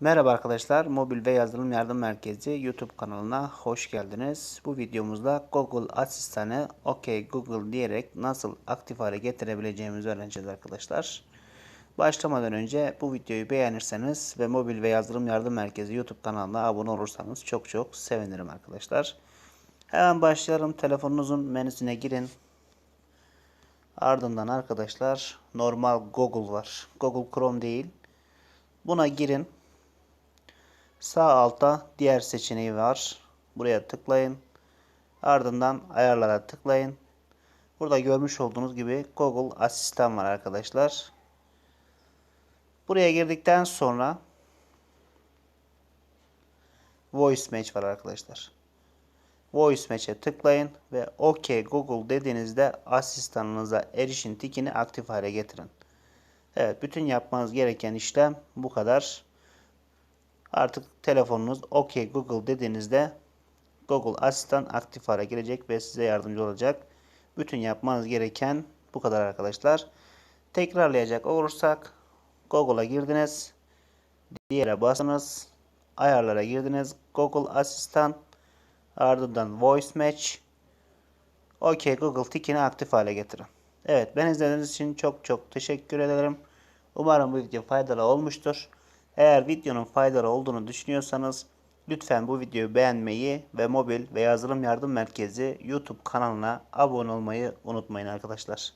Merhaba arkadaşlar, Mobil ve Yazılım Yardım Merkezi YouTube kanalına hoş geldiniz. Bu videomuzda Google asistanı OK Google diyerek nasıl aktif hale getirebileceğimizi öğreneceğiz arkadaşlar. Başlamadan önce bu videoyu beğenirseniz ve Mobil ve Yazılım Yardım Merkezi YouTube kanalına abone olursanız çok çok sevinirim arkadaşlar. Hemen başlayalım. Telefonunuzun menüsüne girin. Ardından arkadaşlar normal Google var. Google Chrome değil. Buna girin. Sağ altta diğer seçeneği var. Buraya tıklayın. Ardından ayarlara tıklayın. Burada görmüş olduğunuz gibi Google Asistan var arkadaşlar. Buraya girdikten sonra Voice Match var arkadaşlar. Voice Match'e tıklayın ve OK Google dediğinizde asistanınıza erişim tikini aktif hale getirin. Evet, bütün yapmanız gereken işlem bu kadar. Artık telefonunuz OK Google dediğinizde Google Asistan aktif hale gelecek ve size yardımcı olacak. Bütün yapmanız gereken bu kadar arkadaşlar. Tekrarlayacak olursak Google'a girdiniz. Diğere basınız. Ayarlara girdiniz. Google Asistan ardından Voice Match OK Google tikini aktif hale getirin. Evet ben izlediğiniz için çok çok teşekkür ederim. Umarım bu video faydalı olmuştur. Eğer videonun faydalı olduğunu düşünüyorsanız lütfen bu videoyu beğenmeyi ve mobil ve yazılım yardım merkezi YouTube kanalına abone olmayı unutmayın arkadaşlar.